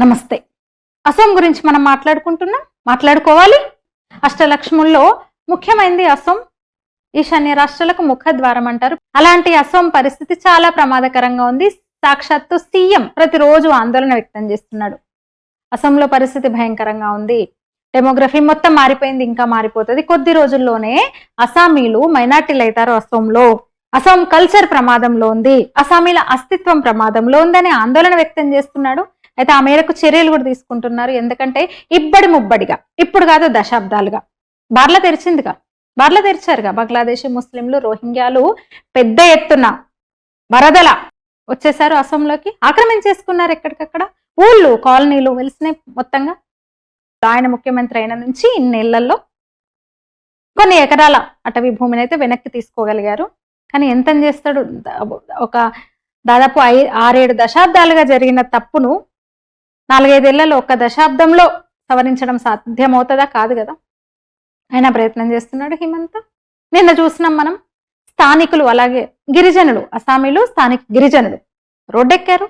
నమస్తే. అసోం గురించి మనం మాట్లాడుకుంటున్నాం. మాట్లాడుకోవాలి. అష్టలక్ష్ముల్లో ముఖ్యమైనది అసోం. ఈశాన్య రాష్ట్రాలకు ముఖద్వారం అంటారు. అలాంటి అసోం పరిస్థితి చాలా ప్రమాదకరంగా ఉంది. సాక్షాత్తు సీఎం ప్రతిరోజు ఆందోళన వ్యక్తం చేస్తున్నాడు. అసోంలో పరిస్థితి భయంకరంగా ఉంది. డెమోగ్రఫీ మొత్తం మారిపోయింది ఇంకా మారిపోతుంది. కొద్ది రోజుల్లోనే అసామీలు మైనార్టీలు అవుతారు అసోంలో. అసోం కల్చర్ ప్రమాదంలో ఉంది. అసామీల అస్తిత్వం ప్రమాదంలో ఉందని ఆందోళన వ్యక్తం చేస్తున్నాడు. అయితే ఆ మేరకు చర్యలు కూడా తీసుకుంటున్నారు. ఎందుకంటే ఇబ్బడి ముబ్బడిగా ఇప్పుడు కాదు దశాబ్దాలుగా. బార్ల తెరిచిందిగా బార్ల తెరిచారుగా బంగ్లాదేశ్ ముస్లింలు రోహింగ్యాలు పెద్ద ఎత్తున వరదల వచ్చేసారు అసోంలోకి. ఆక్రమించేసుకున్నారు ఎక్కడికక్కడ? ఊళ్ళు కాలనీలు వెలిసినాయి మొత్తంగా. ఆయన ముఖ్యమంత్రి అయిన నుంచి ఇన్నేళ్ళలో కొన్ని ఎకరాల అటవీ భూమిని అయితే వెనక్కి తీసుకోగలిగారు. కానీ ఎంత చేస్తాడు? ఒక దాదాపు ఐ ఆరేడు దశాబ్దాలుగా జరిగిన తప్పును నాలుగైదేళ్ళలో ఒక దశాబ్దంలో సవరించడం సాధ్యమవుతుందా? కాదు కదా. ఆయన ప్రయత్నం చేస్తున్నాడు హిమంత. నిన్న చూసినాం మనం స్థానికులు అలాగే గిరిజనులు అసామీలు స్థానిక గిరిజనులు రోడ్డెక్కారు.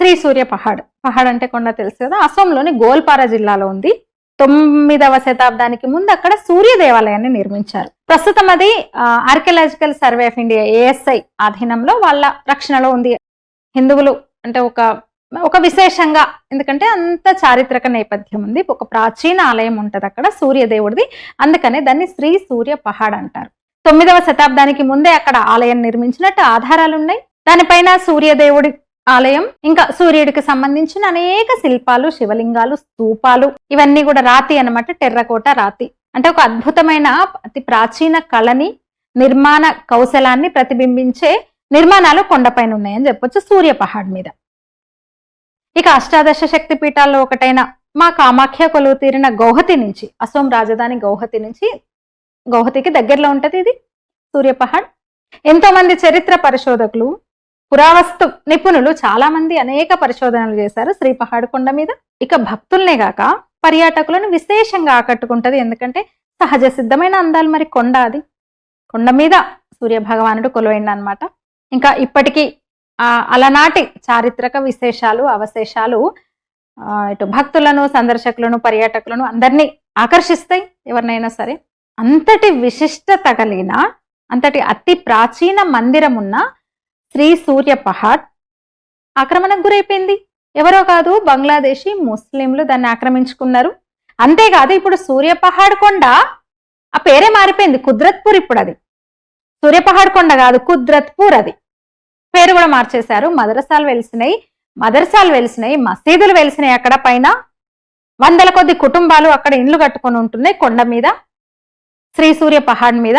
శ్రీ సూర్య పహాడ్. పహాడ్ అంటే కొండ తెలుసు కదా. అసోంలోని గోల్పారా జిల్లాలో ఉంది. తొమ్మిదవ శతాబ్దానికి ముందు అక్కడ సూర్య దేవాలయాన్ని నిర్మించారు. ప్రస్తుతం అది archaeological survey of India ASI ఆధీనంలో వాళ్ళ రక్షణలో ఉంది. హిందువులు అంటే ఒక ఒక విశేషంగా ఎందుకంటే అంత చారిత్రక నేపథ్యం ఉంది. ఒక ప్రాచీన ఆలయం ఉంటుంది అక్కడ సూర్యదేవుడిది. అందుకనే దాన్ని శ్రీ సూర్య పహాడ్ అంటారు. తొమ్మిదవ శతాబ్దానికి ముందే అక్కడ ఆలయం నిర్మించినట్టు ఆధారాలు ఉన్నాయి దానిపైన సూర్యదేవుడి ఆలయం ఇంకా సూర్యుడికి సంబంధించిన అనేక శిల్పాలు శివలింగాలు స్తూపాలు ఇవన్నీ కూడా రాతి అన్నమాట టెర్రకోట రాతి. అంటే ఒక అద్భుతమైన అతి ప్రాచీన కళని నిర్మాణ కౌశలాన్ని ప్రతిబింబించే నిర్మాణాలు కొండపైన ఉన్నాయని చెప్పొచ్చు సూర్య పహాడ్ మీద. ఇక అష్టాదశ శక్తి పీఠాల్లో ఒకటైన మా కామాఖ్య కొలువు తీరిన గౌహతి నుంచి అసోం రాజధాని గౌహతి నుంచి గౌహతికి దగ్గరలో ఉంటుంది ఇది సూర్యపహాడ్. ఎంతో మంది చరిత్ర పరిశోధకులు పురావస్తు నిపుణులు చాలా మంది అనేక పరిశోధనలు చేశారు శ్రీ కొండ మీద. ఇక భక్తుల్నే గాక పర్యాటకులను విశేషంగా ఆకట్టుకుంటది ఎందుకంటే సహజ సిద్ధమైన అందాలు మరి కొండ అది. కొండ మీద సూర్య భగవానుడు కొలువైండు అనమాట ఇంకా ఇప్పటికీ అలనాటి చారిత్రక విశేషాలు అవశేషాలు ఇటు భక్తులను సందర్శకులను పర్యాటకులను అందరినీ ఆకర్షిస్తాయి ఎవరినైనా సరే. అంతటి విశిష్టత కలిగిన అంతటి అతి ప్రాచీన మందిరం ఉన్న శ్రీ సూర్య పహాడ్ ఆక్రమణకు గురైపోయింది. ఎవరో కాదు బంగ్లాదేశీ ముస్లింలు దాన్ని ఆక్రమించుకున్నారు. అంతేకాదు ఇప్పుడు సూర్య పహాడ్ కొండ ఆ పేరే మారిపోయింది. కుద్రత్పూర్ ఇప్పుడు అది సూర్య పహాడ్ కొండ కాదు కుద్రత్పూర్ అది. పేరు కూడా మార్చేశారు. మదరసాలు వెలిసినాయి. మదరసాలు వెలిసినాయి. మసీదులు వెలిసినాయి అక్కడ పైన. వందల కొద్ది కుటుంబాలు అక్కడ ఇండ్లు కట్టుకొని ఉంటున్నాయి కొండ మీద. శ్రీ సూర్య పహాడ్ మీద.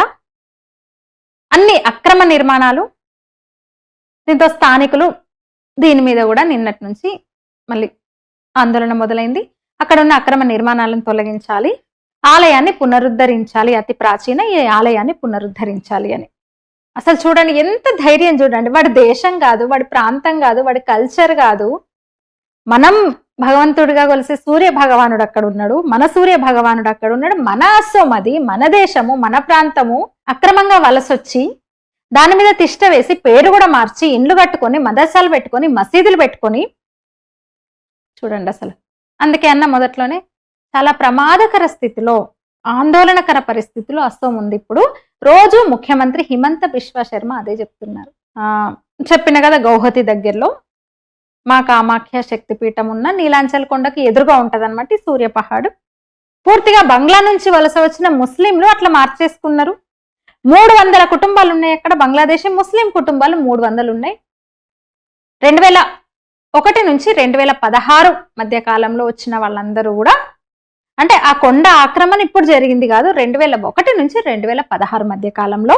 అన్ని అక్రమ నిర్మాణాలు. దీంతో స్థానికులు దీని మీద కూడా నిన్నటి నుంచి మళ్ళీ ఆందోళన మొదలైంది. అక్కడ ఉన్న అక్రమ నిర్మాణాలను తొలగించాలి. ఆలయాన్ని పునరుద్ధరించాలి. అతి ప్రాచీన ఈ ఆలయాన్ని పునరుద్ధరించాలి అని. అసలు చూడండి ఎంత ధైర్యం చూడండి. వాడి దేశం కాదు వాడి ప్రాంతం కాదు వాడి కల్చర్ కాదు. మనం భగవంతుడిగా కొలిసే సూర్య భగవానుడు అక్కడ ఉన్నాడు మన సూర్య భగవానుడు అక్కడ ఉన్నాడు మన అస్సోం అది మన దేశము మన ప్రాంతము అక్రమంగా వలసొచ్చి దాని మీద తిష్ట వేసి పేరు కూడా మార్చి ఇండ్లు కట్టుకొని మదర్సాలు పెట్టుకొని మసీదులు పెట్టుకొని చూడండి అసలు. అందుకే అన్న మొదట్లోనే చాలా ప్రమాదకర స్థితిలో ఆందోళనకర పరిస్థితిలో అస్సోం ఉంది ఇప్పుడు. రోజు ముఖ్యమంత్రి హిమంత బిశ్వ శర్మ అదే చెప్తున్నారు. ఆ చెప్పిన కదా గౌహతి దగ్గరలో మా కామాఖ్య శక్తిపీఠం ఉన్న నీలాంచల్ కొండకి ఎదురుగా ఉంటదన్నమాట ఈ సూర్యపహాడు. పూర్తిగా బంగ్లా నుంచి వలస వచ్చిన ముస్లింలు అట్లా మార్చేసుకున్నారు మూడు వందల కుటుంబాలు ఉన్నాయి అక్కడ బంగ్లాదేశీ ముస్లిం కుటుంబాలు మూడు వందలు ఉన్నాయి. రెండు వేల ఒకటి నుంచి రెండు వేల పదహారు మధ్య కాలంలో వచ్చిన వాళ్ళందరూ కూడా అంటే ఆ కొండ ఆక్రమణ ఇప్పుడు జరిగింది కాదు రెండు వేల ఒకటి నుంచి రెండు వేల పదహారు మధ్య కాలంలో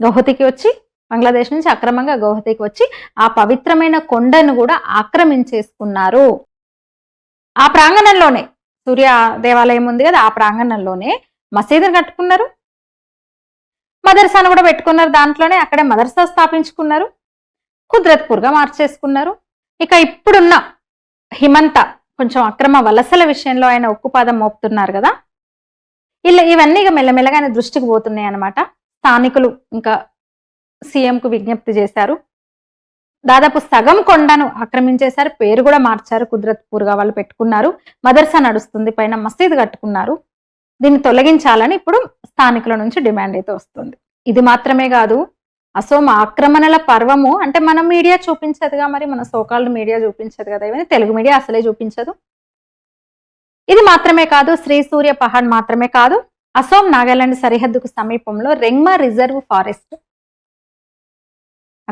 గౌహతికి వచ్చి బంగ్లాదేశ్ నుంచి అక్రమంగా గౌహతికి వచ్చి ఆ పవిత్రమైన కొండను కూడా ఆక్రమించేసుకున్నారు. ఆ ప్రాంగణంలోనే సూర్య దేవాలయం ఉంది కదా ఆ ప్రాంగణంలోనే మసీదును కట్టుకున్నారు. మదర్సాను కూడా పెట్టుకున్నారు దాంట్లోనే అక్కడే మదర్సా స్థాపించుకున్నారు. కుద్రత్పూర్గా మార్చేసుకున్నారు. ఇక ఇప్పుడున్న హిమంత కొంచెం అక్రమ వలసల విషయంలో ఆయన ఉక్కుపాదం మోపుతున్నారు కదా. ఇలా ఇవన్నీ ఇక మెల్లమెల్లగా ఆయన దృష్టికి పోతున్నాయి అన్నమాట. స్థానికులు ఇంకా సీఎంకు విజ్ఞప్తి చేశారు. దాదాపు సగం కొండను ఆక్రమించేశారు. పేరు కూడా మార్చారు. కుదరత్పూర్గా వాళ్ళు పెట్టుకున్నారు. మదర్సా నడుస్తుంది. పైన మసీదు కట్టుకున్నారు. దీన్ని తొలగించాలని ఇప్పుడు స్థానికుల నుంచి డిమాండ్ అయితే వస్తుంది. ఇది మాత్రమే కాదు అసోం ఆక్రమణల పర్వము అంటే మనం మీడియా చూపించదుగా మరి మన సోకాల్డ్ మీడియా చూపించదు కదా ఇవన్నీ తెలుగు మీడియా అసలే చూపించదు. ఇది మాత్రమే కాదు శ్రీ సూర్య పహాడ్ మాత్రమే కాదు అసోం నాగాలాండ్ సరిహద్దుకు సమీపంలో రెంగ్మా రిజర్వ్ ఫారెస్ట్.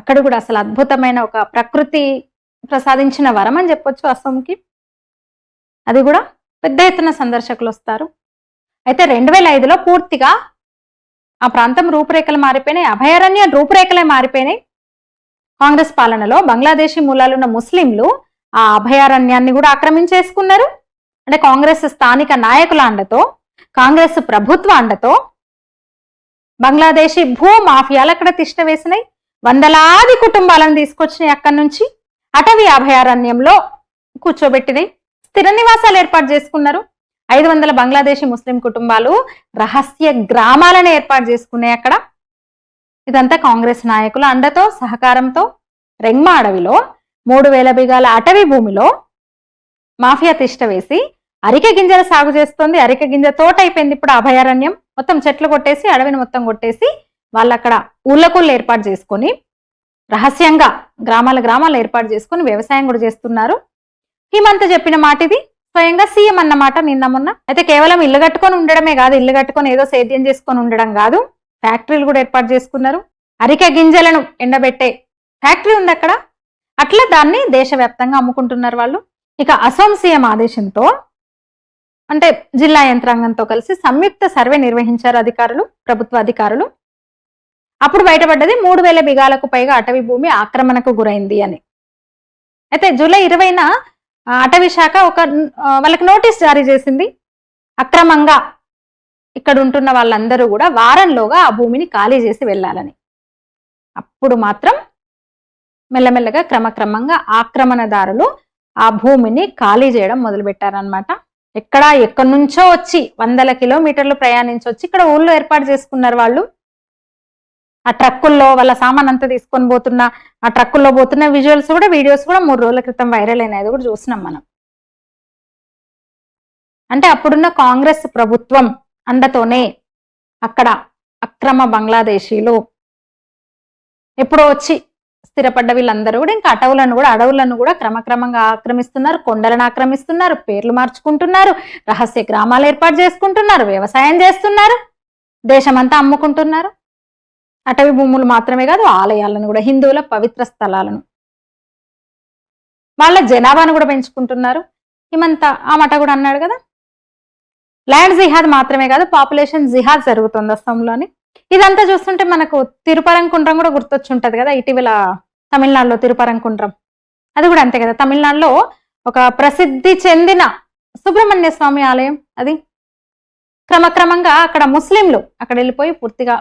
అక్కడ కూడా అసలు అద్భుతమైన ఒక ప్రకృతి ప్రసాదించిన వరం అని చెప్పొచ్చు అసోంకి. అది కూడా పెద్ద ఎత్తున సందర్శకులు వస్తారు. అయితే రెండు వేల ఐదులో పూర్తిగా ఆ ప్రాంతం రూపురేఖలు మారిపోయినాయి అభయారణ్య రూపురేఖలే మారిపోయినాయి. కాంగ్రెస్ పాలనలో బంగ్లాదేశీ మూలాలున్న ముస్లింలు ఆ అభయారణ్యాన్ని కూడా ఆక్రమించేసుకున్నారు. అంటే కాంగ్రెస్ స్థానిక నాయకుల అండతో కాంగ్రెస్ ప్రభుత్వ అండతో బంగ్లాదేశీ భూ మాఫియాలు అక్కడ తిష్ట వేసినాయి. వందలాది కుటుంబాలను తీసుకొచ్చినాయి అక్కడి నుంచి. అటవీ అభయారణ్యంలో కూర్చోబెట్టినాయి. స్థిర నివాసాలు ఏర్పాటు చేసుకున్నారు. ఐదు వందల బంగ్లాదేశీ ముస్లిం కుటుంబాలు రహస్య గ్రామాలను ఏర్పాటు చేసుకున్నాయి అక్కడ. ఇదంతా కాంగ్రెస్ నాయకుల అండతో సహకారంతో రెంగ్మా అడవిలో మూడు వేల బిగాల అటవీ భూమిలో మాఫియా తిష్ట వేసి అరిక గింజల సాగు చేస్తుంది. అరిక గింజ తోట అయిపోయింది ఇప్పుడు అభయారణ్యం. మొత్తం చెట్లు కొట్టేసి అడవిని మొత్తం కొట్టేసి వాళ్ళు అక్కడ ఊళ్ళకుళ్ళు ఏర్పాటు చేసుకొని రహస్యంగా గ్రామాల గ్రామాలు ఏర్పాటు చేసుకొని వ్యవసాయం కూడా చేస్తున్నారు. హిమంత చెప్పిన మాట ఇది స్వయంగా సీఎం అన్నమాట నిన్న మొన్న. అయితే కేవలం ఇల్లు కట్టుకొని ఉండడమే కాదు ఇల్లు కట్టుకొని ఏదో సేద్యం చేసుకొని ఉండడం కాదు. ఫ్యాక్టరీలు కూడా ఏర్పాటు చేసుకున్నారు. అరిక గింజలను ఎండబెట్టే ఫ్యాక్టరీ ఉంది అక్కడ. అట్లా దాన్ని దేశవ్యాప్తంగా అమ్ముకుంటున్నారు వాళ్ళు. ఇక అసోం సీఎం ఆదేశంతో అంటే జిల్లా యంత్రాంగంతో కలిసి సంయుక్త సర్వే నిర్వహించారు అధికారులు ప్రభుత్వ అధికారులు. అప్పుడు బయటపడ్డది మూడు వేల బిగాలకు పైగా అటవీ భూమి ఆక్రమణకు గురైంది అని. అయితే జూలై ఇరవైన అటవీ శాఖ ఒక వాళ్ళకి నోటీస్ జారీ చేసింది. అక్రమంగా ఇక్కడ ఉంటున్న వాళ్ళందరూ కూడా వారంలోగా ఆ భూమిని ఖాళీ చేసి వెళ్ళాలని. అప్పుడు మాత్రం మెల్లమెల్లగా క్రమక్రమంగా ఆక్రమణదారులు ఆ భూమిని ఖాళీ చేయడం మొదలుపెట్టారనమాట ఎక్కడ ఎక్కడి నుంచో వచ్చి వందల కిలోమీటర్లు ప్రయాణించి వచ్చి ఇక్కడ ఊళ్ళో ఏర్పాటు చేసుకున్నారు వాళ్ళు. ఆ ట్రక్కుల్లో వాళ్ళ సామాన్ అంతా తీసుకొని పోతున్న ఆ ట్రక్కుల్లో పోతున్న విజువల్స్ కూడా వీడియోస్ కూడా మూడు రోజుల క్రితం వైరల్ అయినాయి అది కూడా చూసినాం మనం. అంటే అప్పుడున్న కాంగ్రెస్ ప్రభుత్వం అండతోనే అక్కడ అక్రమ బంగ్లాదేశీలు ఎప్పుడో వచ్చి స్థిరపడ్డ వీళ్ళందరూ కూడా ఇంకా అటవులను కూడా అడవులను కూడా క్రమక్రమంగా ఆక్రమిస్తున్నారు కొండలను ఆక్రమిస్తున్నారు పేర్లు మార్చుకుంటున్నారు రహస్య గ్రామాలు ఏర్పాటు చేసుకుంటున్నారు వ్యవసాయం చేస్తున్నారు దేశమంతా అమ్ముకుంటున్నారు. అటవీ భూములు మాత్రమే కాదు ఆలయాలను కూడా హిందువుల పవిత్ర స్థలాలను. వాళ్ళ జనాభాను కూడా పెంచుకుంటున్నారు. హిమంత ఆ మాట కూడా అన్నాడు కదా? ల్యాండ్ జిహాద్ మాత్రమే కాదు పాపులేషన్ జిహాద్ జరుగుతుంది అస్సాంలోని. ఇదంతా చూస్తుంటే మనకు తిరుపరంకుండ్రం కూడా గుర్తొచ్చుంటది కదా ఇటీవల తమిళనాడులో తిరుపరంకుండ్రం. అది కూడా అంతే కదా తమిళనాడులో ఒక ప్రసిద్ధి చెందిన సుబ్రహ్మణ్య స్వామి ఆలయం అది. క్రమక్రమంగా అక్కడ ముస్లింలు అక్కడ వెళ్ళిపోయి పూర్తిగా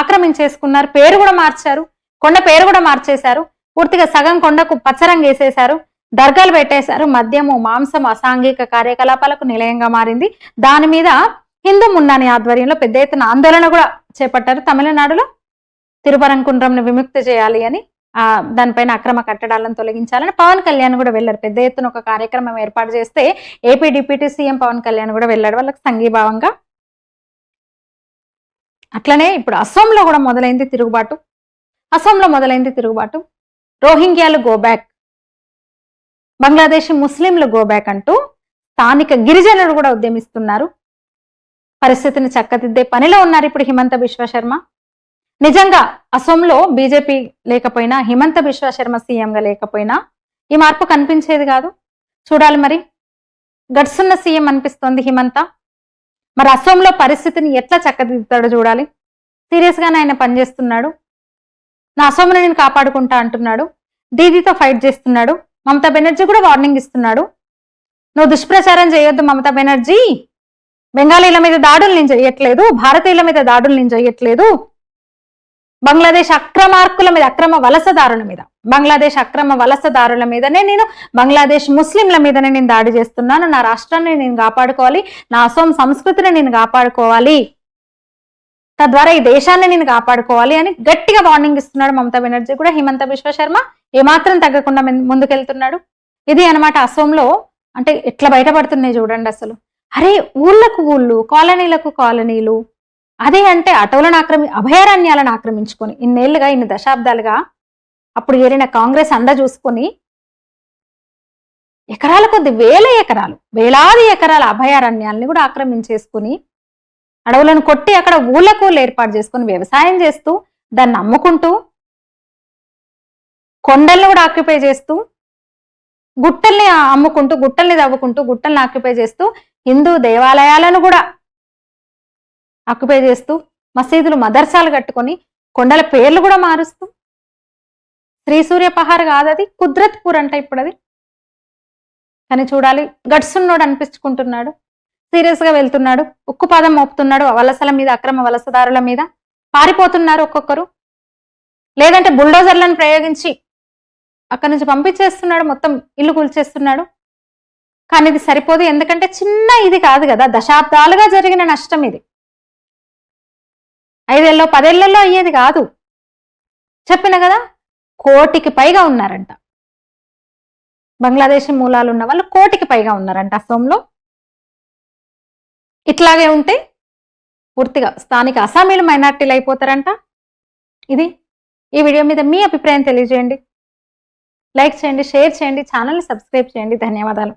ఆక్రమించేసుకున్నారు. పేరు కూడా మార్చారు. కొండ పేరు కూడా మార్చేశారు. పూర్తిగా సగం కొండకు పచ్చరంగు వేసేశారు. దర్గాలు పెట్టేశారు. మద్యము మాంసం అసాంఘిక కార్యకలాపాలకు నిలయంగా మారింది. దాని మీద హిందూ ముండాని ఆధ్వర్యంలో పెద్ద ఎత్తున ఆందోళన కూడా చేపట్టారు. తమిళనాడులో తిరుపరంకుండ్రంను విముక్తి చేయాలి అని ఆ దానిపైన అక్రమ కట్టడాలను తొలగించాలని పవన్ కళ్యాణ్ కూడా వెళ్ళారు. పెద్ద ఎత్తున ఒక కార్యక్రమం ఏర్పాటు చేస్తే AP deputy CM Pawan Kalyan కూడా వెళ్ళాడు. వాళ్ళకి సంఘీభావంగా అట్లనే ఇప్పుడు అస్సాంలో కూడా మొదలైంది తిరుగుబాటు. అస్సాంలో మొదలైంది తిరుగుబాటు. రోహింగ్యాలు గోబ్యాక్ బంగ్లాదేశ్ ముస్లింలు గోబ్యాక్ అంటూ స్థానిక గిరిజనులు కూడా ఉద్యమిస్తున్నారు. పరిస్థితిని చక్కదిద్దే పనిలో ఉన్నారు ఇప్పుడు హిమంత విశ్వశర్మ నిజంగా అసోంలో బీజేపీ లేకపోయినా హిమంత విశ్వశర్మ సీఎంగా లేకపోయినా ఈ మార్పు కనిపించేది కాదు. చూడాలి మరి. గడ్సున్న సీఎం అనిపిస్తోంది హిమంత. మరి అసోంలో పరిస్థితిని ఎట్లా చక్కదిద్దుతాడో చూడాలి. సీరియస్ గానే ఆయన పనిచేస్తున్నాడు. నా అసోంను నేను కాపాడుకుంటా అంటున్నాడు. దీదీతో ఫైట్ చేస్తున్నాడు. మమతా బెనర్జీ కూడా వార్నింగ్ ఇస్తున్నాడు. నువ్వు దుష్ప్రచారం చేయొద్దు మమతా బెనర్జీ. బెంగాలీల మీద దాడులు నేను చేయట్లేదు భారతీయుల మీద దాడులు నేను చేయట్లేదు బంగ్లాదేశ్ అక్రమార్కుల మీద అక్రమ వలసదారుల మీద. బంగ్లాదేశ్ అక్రమ వలసదారుల మీదనే నేను బంగ్లాదేశ్ ముస్లింల మీదనే నేను దాడి చేస్తున్నాను. నా రాష్ట్రాన్ని నేను కాపాడుకోవాలి. నా అసోం సంస్కృతిని నేను కాపాడుకోవాలి. తద్వారా ఈ దేశాన్ని నేను కాపాడుకోవాలి అని గట్టిగా వార్నింగ్ ఇస్తున్నాడు మమతా బెనర్జీ కూడా. హిమంత విశ్వశర్మ ఏమాత్రం తగ్గకుండా ముందుకెళ్తున్నాడు. ఇది అన్నమాట అసోంలో. అంటే ఎట్లా బయటపడుతున్నాయి చూడండి అసలు. అరే ఊళ్ళకు ఊళ్ళు కాలనీలకు కాలనీలు అదే అంటే అటవులను ఆక్రమి అభయారణ్యాలను ఆక్రమించుకొని ఇన్నేళ్ళుగా ఇన్ని దశాబ్దాలుగా అప్పుడు ఏరిన కాంగ్రెస్ అండ చూసుకొని ఎకరాల కొద్ది వేల ఎకరాలు వేలాది ఎకరాల అభయారణ్యాలని కూడా ఆక్రమించేసుకుని అడవులను కొట్టి అక్కడ ఊళ్ళకు ఏర్పాటు చేసుకుని వ్యవసాయం చేస్తూ దాన్ని అమ్ముకుంటూ కొండల్ని కూడా ఆక్యుపై చేస్తూ గుట్టల్ని అమ్ముకుంటూ గుట్టల్ని తవ్వుకుంటూ గుట్టల్ని ఆక్యుపై చేస్తూ హిందూ దేవాలయాలను కూడా ఆక్యుపై చేస్తూ మసీదులు మదర్సాలు కట్టుకొని కొండల పేర్లు కూడా మారుస్తూ. శ్రీ సూర్యపహార కాదది కుద్రత్పూర్ అంట ఇప్పుడు అది కానీ చూడాలి గడ్సున్నోడు అనిపించుకుంటున్నాడు. సీరియస్గా వెళ్తున్నాడు ఉక్కు పాదం మోపుతున్నాడు వలసల మీద అక్రమ వలసదారుల మీద. పారిపోతున్నారు ఒక్కొక్కరు. లేదంటే బుల్డోజర్లను ప్రయోగించి అక్కడి నుంచి పంపించేస్తున్నాడు మొత్తం ఇల్లు కూల్చేస్తున్నాడు. కానీ ఇది సరిపోదు ఎందుకంటే చిన్న ఇది కాదు కదా దశాబ్దాలుగా జరిగిన నష్టం ఇది. ఐదేళ్ళలో పదేళ్ళలో అయ్యేది కాదు. చెప్పిన కదా కోటికి పైగా ఉన్నారంట. బంగ్లాదేశ్ మూలాలు ఉన్న వాళ్ళు కోటికి పైగా ఉన్నారంట అసోంలో. ఇట్లాగే ఉంటే పూర్తిగా స్థానిక అసామీలు మైనార్టీలు అయిపోతారంట. ఇది ఈ వీడియో మీద మీ అభిప్రాయం తెలియజేయండి. లైక్ చేయండి షేర్ చేయండి ఛానల్ని సబ్స్క్రైబ్ చేయండి. ధన్యవాదాలు.